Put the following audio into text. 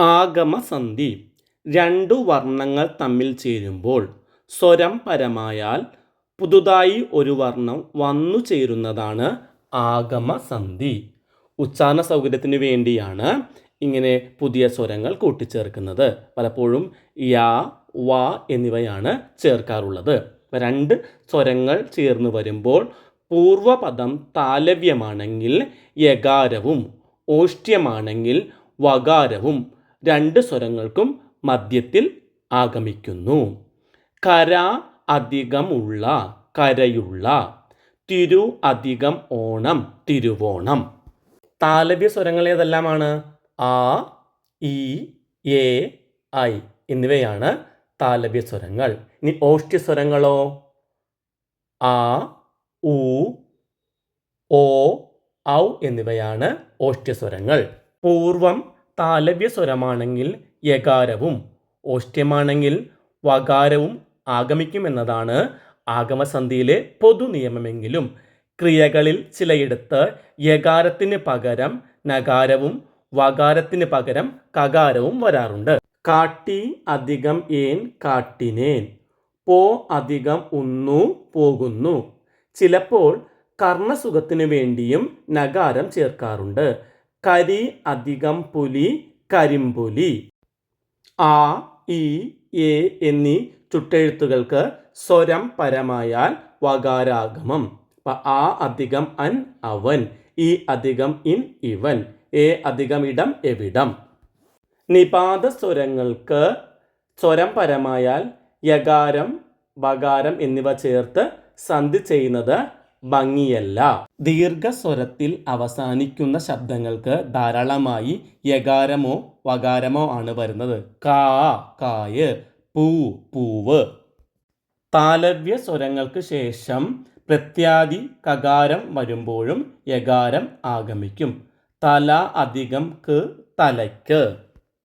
ആഗമസന്ധി. രണ്ടു വർണങ്ങൾ തമ്മിൽ ചേരുമ്പോൾ സ്വരം പരമായാൽ പുതുതായി ഒരു വർണം വന്നു ചേരുന്നതാണ് ആഗമസന്ധി. ഉച്ചാരണ സൗകര്യത്തിന് വേണ്ടിയാണ് ഇങ്ങനെ പുതിയ സ്വരങ്ങൾ കൂട്ടിച്ചേർക്കുന്നത്. പലപ്പോഴും യാ വാ എന്നിവയാണ് ചേർക്കാറുള്ളത്. രണ്ട് സ്വരങ്ങൾ ചേർന്ന് വരുമ്പോൾ പൂർവപദം താലവ്യമാണെങ്കിൽ യകാരവും ഓഷ്ട്യമാണെങ്കിൽ വകാരവും രണ്ട് സ്വരങ്ങൾക്കും മധ്യത്തിൽ ആഗമിക്കുന്നു. കര അധികമുള്ള കരയുള്ള തിരു അധികം ഓണം തിരുവോണം. താലവ്യ സ്വരങ്ങൾ ഏതെല്ലാമാണ്? ആ ഇ എ ഐ എന്നിവയാണ് താലവ്യ സ്വരങ്ങൾ. ഇനി ഓഷ്ട്യ സ്വരങ്ങളോ? ആ ഉ ഓ ഔ എന്നിവയാണ് ഓഷ്ട്യ സ്വരങ്ങൾ. പൂർവം താലവ്യ സ്വരമാണെങ്കിൽ യകാരവും ഓഷ്ട്യമാണെങ്കിൽ വകാരവും ആഗമിക്കുമെന്നതാണ് ആഗമസന്ധിയിലെ പൊതു നിയമമെങ്കിലും. ക്രിയകളിൽ ചിലയിടത്ത് യകാരത്തിന് പകരം നകാരവും വകാരത്തിന് പകരം കകാരവും വരാറുണ്ട്. കാട്ടി അധികം ഏൻ കാട്ടിനേൻ പോ അധികം ഉന്നു പോകുന്നു. ചിലപ്പോൾ കർണസുഖത്തിനു വേണ്ടിയും നകാരം ചേർക്കാറുണ്ട്. കരി അധികം പുലി കരിമ്പുലി ആ ഇ എ എന്നീ ചുട്ടെഴുത്തുകൾക്ക് സ്വരം പരമായാൽ വകാരാഗമം. അപ്പം ആ അധികം അൻ അവൻ. ഈ അധികം ഇൻ ഇവൻ. എ അധികം ഇടം എവിടം. നിപാത സ്വരങ്ങൾക്ക് സ്വരം പരമായാൽ യകാരം വകാരം എന്നിവ ചേർത്ത് സന്ധി ചെയ്യുന്നത് ഭംഗിയല്ല. ദീർഘസ്വരത്തിൽ അവസാനിക്കുന്ന ശബ്ദങ്ങൾക്ക് ധാരാളമായി യകാരമോ വകാരമോ ആണ് വരുന്നത്. കാ കായ് പൂ പൂവ്. താലവ്യ സ്വരങ്ങൾക്ക് ശേഷം പ്രത്യാദി കകാരം വരുമ്പോഴും യകാരം ആഗമിക്കും. തല അധികം ക് തലയ്ക്ക്.